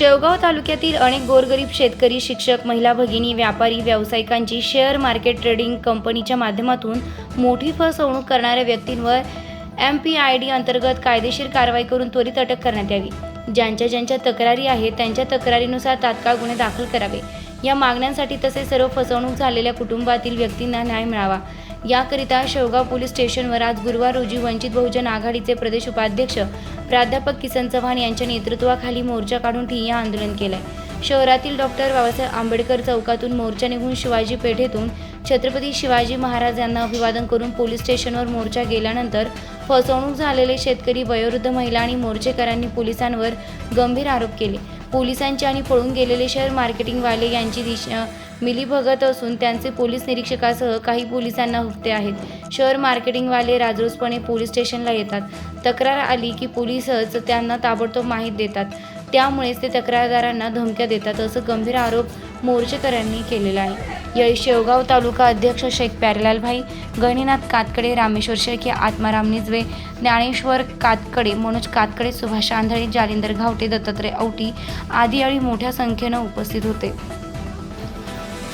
शेवगाव तालुक्यातील अनेक गोरगरीब शेतकरी शिक्षक महिला भगिनी व्यापारी व्यावसायिकांची शेअर मार्केट ट्रेडिंग कंपनीच्या माध्यमातून मोठी फसवणूक करणाऱ्या व्यक्तींवर एम पी आय डी अंतर्गत कायदेशीर कारवाई करून त्वरित अटक करण्यात यावी. ज्यांच्या ज्यांच्या तक्रारी आहेत त्यांच्या तक्रारीनुसार तात्काळ गुन्हे दाखल करावे. या मागण्यांसाठी तसेच सर्व फसवणूक झालेल्या कुटुंबातील व्यक्तींना न्याय मिळावा. याकरिता शेवगाव पोलीस स्टेशनवर आज गुरुवार रोजी वंचित बहुजन आघाडीचे प्रदेश उपाध्यक्ष प्राध्यापक किसन चव्हाण यांच्या नेतृत्वाखाली मोर्चा काढून ठिय्या आंदोलन केलंय. शहरातील डॉक्टर बाबासाहेब आंबेडकर चौकातून मोर्चा निघून शिवाजी पेठेतून छत्रपती शिवाजी महाराज यांना अभिवादन करून पोलीस स्टेशनवर मोर्चा गेल्यानंतर फसवणूक झालेले शेतकरी वयोवृद्ध महिला आणि मोर्चेकरांनी पोलिसांवर गंभीर आरोप केले. पोलिसांचे आणि पळून गेलेले शहर मार्केटिंगवाले यांची दिशा मिलीभगत असून त्यांचे पोलीस निरीक्षकासह काही पोलिसांना हुकते आहेत. शहर मार्केटिंगवाले राजरोसपणे पोलीस स्टेशनला येतात. तक्रार आली की पोलीसच त्यांना ताबडतोब माहीत देतात. त्यामुळेच ते तक्रारदारांना धमक्या देतात असं गंभीर आरोप मोर्चेकऱ्यांनी केलेला आहे. यावेळी शेवगाव तालुका अध्यक्ष शेख प्यारेलाल भाई गणिनाथ कातकडे रामेश्वर शेळके आत्माराम निजवे ज्ञानेश्वर कातकडे मनोज कातकडे सुभाष आंधळे जालिंदर घावटे दत्तात्रय औटी आदी यावेळी मोठ्या संख्येनं उपस्थित होते.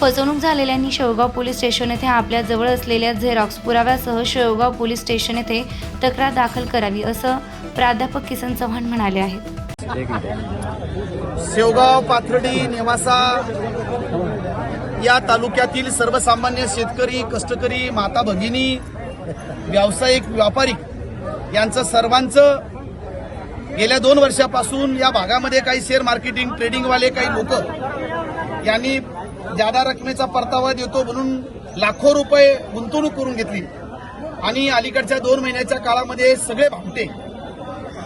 फसवणूक झालेल्यांनी शेवगाव पोलीस स्टेशन येथे आपल्या जवळ असलेल्या झेरॉक्स पुराव्यासह शेवगाव पोलीस स्टेशन येथे तक्रार दाखल करावी असं प्राध्यापक किसन चव्हाण म्हणाले आहेत. एक मिनिट शेवगाव पाथर्डी नेवासा या तालुक्यातील सर्वसामान्य शेतकरी कष्टकरी माता भगिनी व्यावसायिक व्यापारिक यांचं सर्वांचं गेल्या दोन वर्षापासून या भागामध्ये काही शेअर मार्केटिंग ट्रेडिंगवाले काही लोक यांनी जादा रकमेचा परतावा देतो म्हणून लाखो रुपये गुंतवणूक करून घेतली. आणि अलीकडच्या दोन महिन्याच्या काळामध्ये सगळे भामटे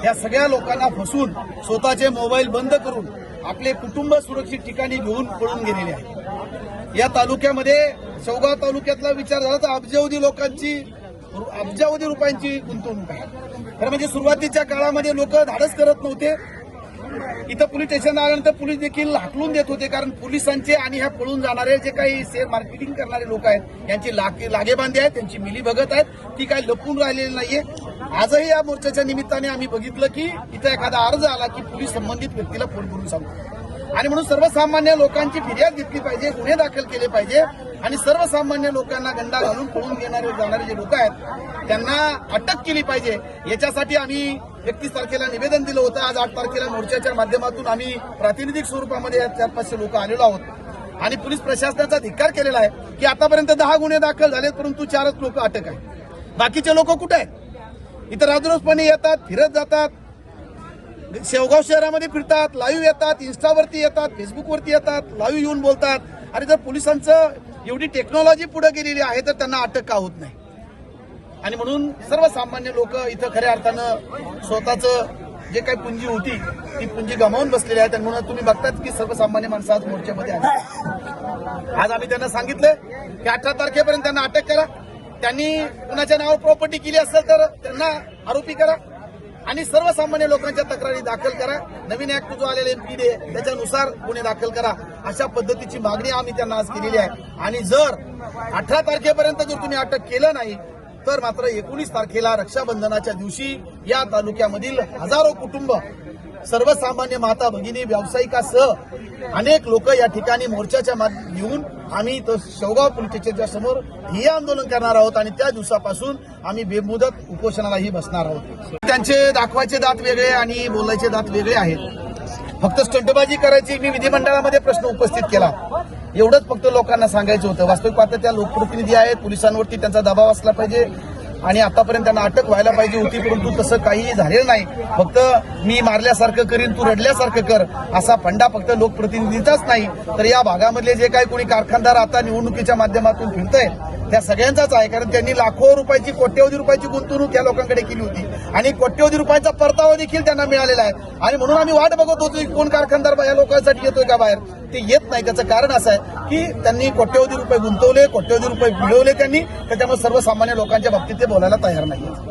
या सगळ्या लोकांना फसून स्वतःचे मोबाईल बंद करून आपले कुटुंब सुरक्षित ठिकाणी घेऊन पळून गेलेले आहे या तालुक्यामध्ये चौगाव तालुक्यातला विचार झाला तर अब्जावधी लोकांची अब्जावधी रुपयांची गुंतवणूक आहे. खरं म्हणजे सुरुवातीच्या काळामध्ये लोक धाडस करत नव्हते. इथं पोलीस स्टेशन आल्यानंतर पोलीस देखील हाकलून देत होते कारण पोलिसांचे आणि ह्या पळून जाणारे जे काही शेअर मार्केटिंग करणारे लोक आहेत यांची लागे लागेबांधे आहेत त्यांची मिली भगत आहेत ती काही लपून राहिलेली नाहीये. आजही या मोर्चाच्या निमित्ताने आम्ही बघितलं की इथं एखादा अर्ज आला की पोलीस संबंधित व्यक्तीला फोन करून सांगतो. आणि म्हणून सर्वसामान्य लोकांची फिर्याद घेतली पाहिजे गुन्हे दाखल केले पाहिजे आणि सर्वसामान्य लोकांना गंडा घालून पळून घेणारे जाणारे जे लोक आहेत त्यांना अटक केली पाहिजे. याच्यासाठी आम्ही एकतीस तारखेला निवेदन दिलं होतं. आज आठ तारखेला मोर्चाच्या माध्यमातून आम्ही प्रातिनिधिक स्वरूपामध्ये चार पाचशे लोक आलेलो आहोत. आणि पोलीस प्रशासनाचा धिक्कार केलेला आहे की आतापर्यंत दहा गुन्हे दाखल झालेत परंतु चारच लोक अटक आहे बाकीचे लोक कुठे आहेत? इथं राजरोसपणे येतात फिरत जातात शेवगाव शहरामध्ये फिरतात लाईव्ह येतात इन्स्टावरती येतात फेसबुकवरती येतात लाईव्ह येऊन बोलतात. आणि जर पोलिसांचं एवढी टेक्नॉलॉजी पुढे गेलेली आहे तर त्यांना अटक का होत नाही? आणि म्हणून सर्वसामान्य लोक इथं खऱ्या अर्थानं स्वतःचं जे काही पुंजी होती ती पुंजी गमावून बसलेली आहे त्यामुळे म्हणून तुम्ही बघतात की सर्वसामान्य माणसं आज मोर्चामध्ये आहे आज आम्ही त्यांना सांगितलं की अठरा तारखेपर्यंत त्यांना अटक करा. त्यांनी कुणाच्या नावावर प्रॉपर्टी केली असेल तर त्यांना आरोपी करा. आणि सर्वसामान्य लोकांच्या तक्रारी दाखल करा. नवीन ऍक्ट जो आलेला एमपी डे त्याच्यानुसार गुन्हे दाखल करा. अशा पद्धतीची मागणी आम्ही त्यांना आज केलेली आहे. आणि जर अठरा तारखेपर्यंत जर तुम्ही अटक केलं नाही तर मात्र एकोणीस तारखेला रक्षाबंधनाच्या दिवशी या तालुक्यामधील हजारो कुटुंब सर्वसामान्य माता भगिनी व्यावसायिकासह अनेक लोक या ठिकाणी मोर्चाच्या माध्यम घेऊन आम्ही इथं शेवगाव पोलीस स्टेशनच्या समोर हे आंदोलन करणार आहोत आणि त्या दिवसापासून आम्ही बेमुदत उपोषणालाही बसणार आहोत. त्यांचे दाखवायचे दात वेगळे आणि बोलायचे दात वेगळे आहेत. फक्त स्टंटबाजी करायची मी विधिमंडळामध्ये प्रश्न उपस्थित केला. एवढंच फक्त लोकांना सांगायचं होतं. वास्तविक पाहता त्या लोकप्रतिनिधी आहेत पोलिसांवरती त्यांचा दबाव असला पाहिजे आणि आतापर्यंत त्यांना अटक व्हायला पाहिजे होती परंतु तसं काहीही झालेलं नाही. फक्त मी मारल्यासारखं करीन तू रडल्यासारखं कर असा फंडा फक्त लोकप्रतिनिधीचाच नाही. तर या भागामधले जे काही कोणी कारखानदार आता निवडणुकीच्या माध्यमातून फिरतंय त्या सगळ्यांचाच आहे. कारण त्यांनी लाखो रुपयाची कोट्यवधी रुपयाची गुंतवणूक या लोकांकडे केली होती. आणि कोट्यवधी रुपयाचा परतावा देखील त्यांना मिळालेला आहे. आणि म्हणून आम्ही वाट बघत होतो की कोण कारखानदार बा या लोकांसाठी येतोय का बाहेर? ते येत नाही. त्याचं कारण असं आहे की त्यांनी कोट्यवधी रुपये गुंतवले कोट्यवधी रुपये मिळवले त्यांनी त्याच्यामुळे सर्वसामान्य लोकांच्या बाबतीत ते बोलायला तयार नाही